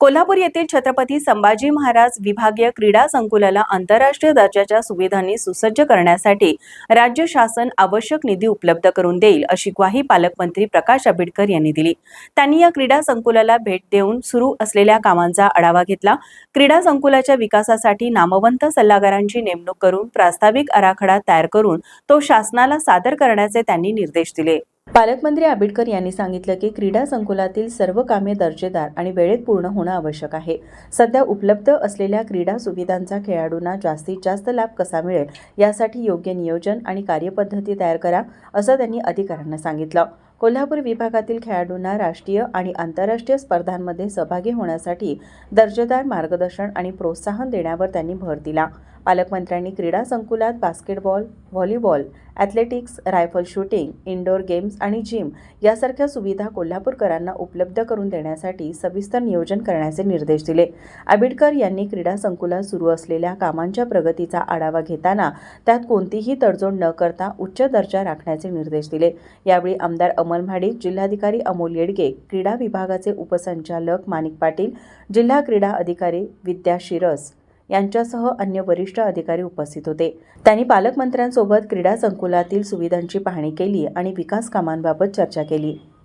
कोल्हापूर येथील छत्रपती संभाजी महाराज विभागीय क्रीडा संकुलाला आंतरराष्ट्रीय दर्जाच्या सुविधांनी सुसज्ज करण्यासाठी राज्य शासन आवश्यक निधी उपलब्ध करून देईल अशी ग्वाही पालकमंत्री प्रकाश आंबेडकर यांनी दिली. त्यांनी या क्रीडा संकुलाला भेट देऊन सुरू असलेल्या कामांचा आढावा घेतला. क्रीडा संकुलाच्या विकासासाठी नामवंत सल्लागारांची नेमणूक करून प्रास्ताविक आराखडा तयार करून तो शासनाला सादर करण्याचे त्यांनी निर्देश दिले. पालकमंत्री आंबेडकर यांनी सांगितलं की क्रीडा संकुलातील सर्व कामे दर्जेदार आणि वेळेत पूर्ण होणं आवश्यक आहे. सध्या उपलब्ध असलेल्या क्रीडा सुविधांचा खेळाडूंना जास्तीत जास्त लाभ कसा मिळेल यासाठी योग्य नियोजन आणि कार्यपद्धती तयार करा असं त्यांनी अधिकाऱ्यांना सांगितलं. कोल्हापूर विभागातील खेळाडूंना राष्ट्रीय आणि आंतरराष्ट्रीय स्पर्धांमध्ये सहभागी होण्यासाठी दर्जेदार मार्गदर्शन आणि प्रोत्साहन देण्यावर त्यांनी भर दिला. पालकमंत्र्यांनी क्रीडा संकुलात basketball volleyball athletics rifle shooting indoor games आणि जिम यासारख्या सुविधा कोल्हापूरकरांना उपलब्ध करून देण्यासाठी सविस्तर नियोजन करण्याचे निर्देश दिले. आंबेडकर यांनी क्रीडा संकुलात सुरू असलेल्या कामांच्या प्रगतीचा आढावा घेताना त्यात कोणतीही तडजोड न करता उच्च दर्जा राखण्याचे निर्देश दिले. यावेळी आमदार अमल म्हाडिक जिल्हाधिकारी अमोल येडगे क्रीडा विभागाचे उपसंचालक माणिक पाटील जिल्हा क्रीडा अधिकारी विद्या शिरस यांच्यासह अन्य वरिष्ठ अधिकारी उपस्थित होते. त्यांनी पालकमंत्र्यांसोबत क्रीडा संकुलातील सुविधांची पाहणी केली आणि विकास कामांबाबत चर्चा केली.